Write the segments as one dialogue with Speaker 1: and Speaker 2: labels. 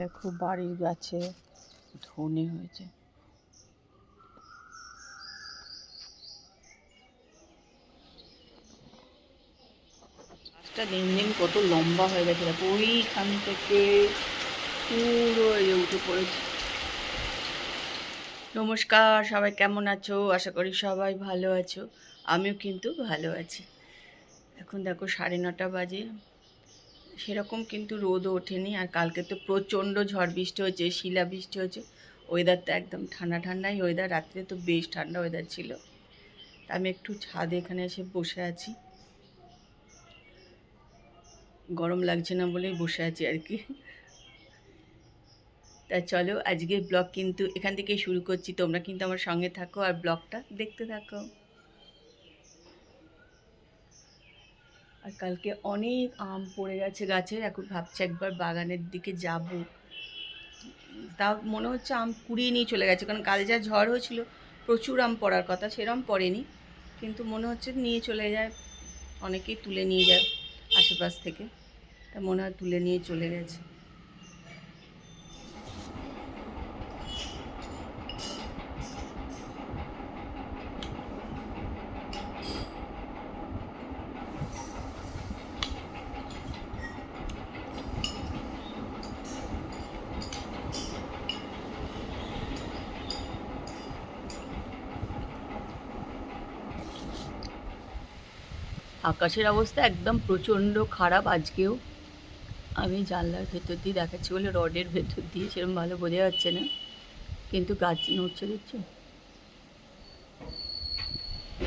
Speaker 1: দেখো বাড়ির গাছে ধনে হয়েছে। গাছটা দিন দিন কত লম্বা হয়ে গেছে, দেখো ওইখান থেকে পুরো যে উঠে পড়েছে। নমস্কার, সবাই কেমন আছো? আশা করি সবাই ভালো আছো। আমিও কিন্তু ভালো আছি। এখন দেখো সাড়ে নটা বাজে। সেরকম কিন্তু রোদও ওঠেনি আর কালকে তো প্রচণ্ড ঝড় বৃষ্টি হয়েছে শিলা বৃষ্টি হয়েছে ওয়েদারটা একদম ঠান্ডা ঠান্ডাই ওয়েদার রাত্রে তো বেশ ঠান্ডা ওয়েদার ছিল। তা আমি একটু ছাদে এখানে এসে বসে আছি। গরম লাগছে না বলেই বসে আছি আর কি। তা চলো আজকে ব্লগ কিন্তু এখান থেকে শুরু করছি, তোমরা কিন্তু আমার সঙ্গে থাকো আর ব্লগটা দেখতে থাকো। আর কালকে অনেক আম পড়ে গেছে গাছের, এখন ভাবছি একবার বাগানের দিকে যাব। তাও মনে হচ্ছে আম কুড়িয়ে নিয়ে চলে গেছে, কারণ কাল যা ঝড় হয়েছিল, প্রচুর আম পড়ার কথা, সেরম পড়েনি। কিন্তু মনে হচ্ছে নিয়ে চলে যায়, অনেকেই তুলে নিয়ে যায় আশেপাশ থেকে। তা মনে হয় তুলে নিয়ে চলে গেছে। আকাশের অবস্থা একদম প্রচণ্ড খারাপ আজকেও। আমি জানলার ভেতর দিয়ে দেখাচ্ছি বলে, রডের ভেতর দিয়ে সেরকম ভালো বোঝা যাচ্ছে না। কিন্তু গাছ নড়ছে, দেখছ?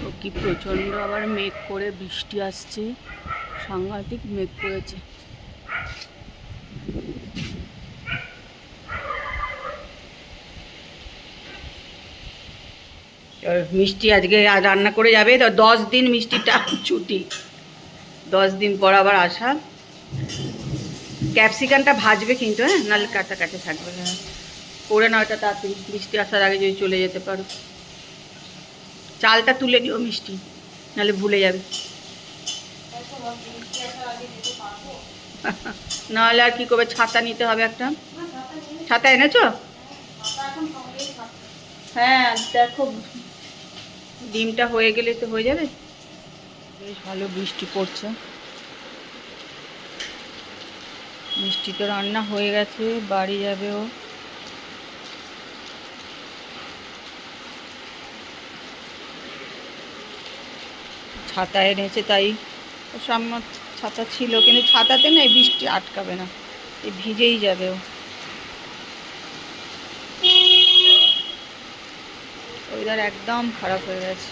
Speaker 1: ও কি প্রচণ্ড আবার মেঘ করে বৃষ্টি আসছে। সাংঘাতিক মেঘ করেছে। মিষ্টি আজকে আজ রান্না করে যাবে তো দশ দিন মিষ্টিটা ছুটি। দশ দিন পর আবার আসা। ক্যাপসিকামটা ভাজবে কিন্তু হ্যাঁ? নাহলে কাঁচা কাঁচা থাকবে হ্যাঁ। করে না ওটা তাড়াতাড়ি। মিষ্টি আসার আগে যদি চলে যেতে পারো। চালটা তুলে দিও মিষ্টি নাহলে ভুলে যাবে। নাহলে আর কী করবে? ছাতা নিতে হবে একটা। ছাতা এনেছো? হ্যাঁ দেখো। ডিমটা হয়ে গেলে তো হয়ে যাবে। বেশ ভালো বৃষ্টি পড়ছে। মিষ্টি তো রান্না হয়ে গেছে, বাড়ি যাবে ও। ছাতা এনেছে তাই সামনে ছাতা ছিল, কিন্তু ছাতাতে না বৃষ্টি আটকাবে না এই ভিজেই যাবে ও। ওয়েদার একদম খারাপ হয়ে গেছে।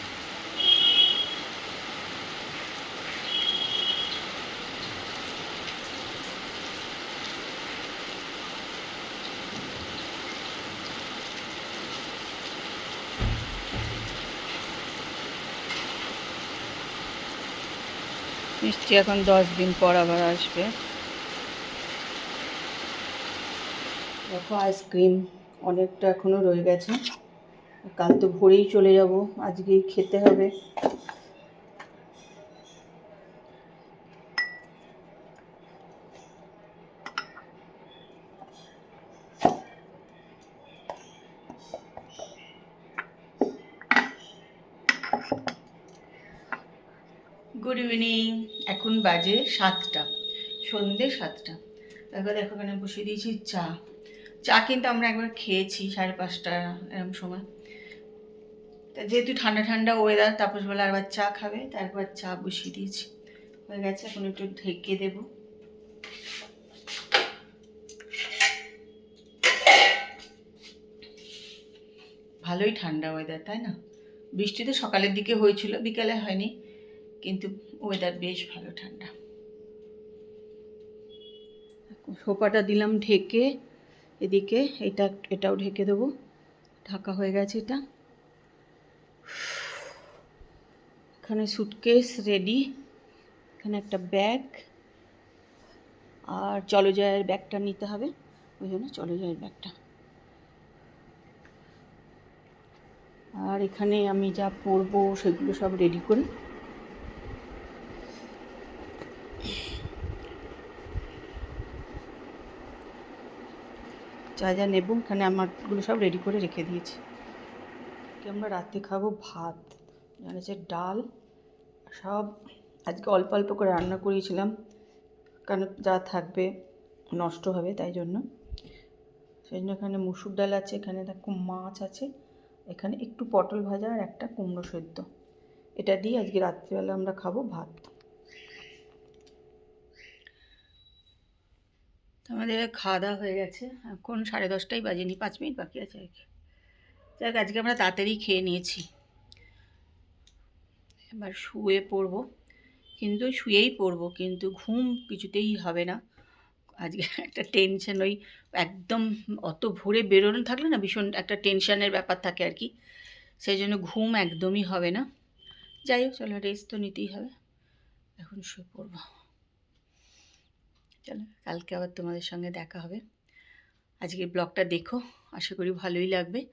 Speaker 1: মিষ্টি এখন দশ দিন পর আবার আসবে। দেখো আইসক্রিম অনেকটা এখনও রয়ে গেছে। কাল তো ভোরেই চলে যাব আজকেই খেতে হবে। গুড ইভিনিং এখন বাজে সাতটা, সন্ধে সাতটা। দেখো দেখো এখানে বসিয়ে দিয়েছি চা। চা কিন্তু আমরা একবার খেয়েছি সাড়ে পাঁচটা, এরকম সময়। যেহেতু ঠান্ডা ঠান্ডা ওয়েদার তাপস বলে আবার চা খাবে, তারপর চা বসিয়ে দিয়েছি। হয়ে গেছে, এখন একটু ঢেকে দেব। ভালোই ঠান্ডা ওয়েদার তাই না? বৃষ্টি তো সকালের দিকে হয়েছিল, বিকালে হয়নি, কিন্তু ওয়েদার বেশ ভালো ঠান্ডা। সোফাটা দিলাম ঢেকে, এদিকে এটা, এটাও ঢেকে দেবো। ঢাকা হয়ে গেছে এটা। এখানে সুটকেস রেডি এখানে একটা ব্যাগ আর চলজয়ের ব্যাগটা নিতে হবে। ওই জন্য চলজয়ের ব্যাগটা আর এখানে আমি যা পরবো সেগুলো সব রেডি করে। যা যা নেব এখানে আমারগুলো সব রেডি করে রেখে দিয়েছি। আজকে আমরা রাতে খাব ভাত জানিসে ডাল, সব আজকে অল্প অল্প করে রান্না করিয়েছিলাম কারণ যা থাকবে নষ্ট হবে তাই জন্য। সেই জন্য এখানে মুসুর ডাল আছে, এখানে দেখো মাছ আছে, এখানে একটু পটল ভাজা আর একটা কুমড়ো সেদ্ধ। এটা দিয়ে আজকে রাত্রিবেলা আমরা খাব ভাত। আমাদের খাওয়া দাওয়া হয়ে গেছে, এখন সাড়ে দশটাই বাজেনি, পাঁচ মিনিট বাকি আছে আর কি। যাক, আজকে আমরা তাড়াতাড়ি খেয়ে নিয়েছি। এবার শুয়ে পড়ব। কিন্তু শুয়েই পড়ব, কিন্তু ঘুম কিছুতেই হবে না। আজকে একটা টেনশন ওই একদম অত ভোরে বেরোনো থাকলে না ভীষণ একটা টেনশনের ব্যাপার থাকে আর কি। সেই জন্য ঘুম একদমই হবে না। যাই হোক, চলো রেস্ট তো নিতেই হবে। এখন শুয়ে পড়ব। চলো, কালকে আবার তোমাদের সঙ্গে দেখা হবে। আজকে ব্লগটা দেখো, আশা করি ভালোই লাগবে।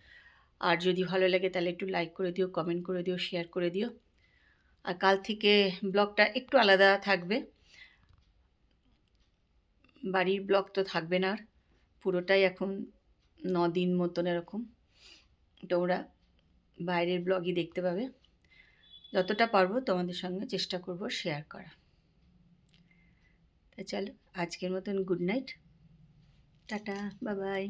Speaker 1: আর যদি ভালো লাগে তাহলে একটু লাইক করে দিও কমেন্ট করে দিও শেয়ার করে দিও। আর কাল থেকে ব্লগটা একটু আলাদা থাকবে। বাড়ির ব্লগ তো থাকবে না আর, পুরোটাই এখন ন দিন মতন এরকম। তোমরা বাইরের ব্লগই দেখতে পাবে। যতটা পারব তোমাদের সঙ্গে চেষ্টা করব শেয়ার করা তা চলো, আজকের মতন গুড নাইট টাটা বাবাই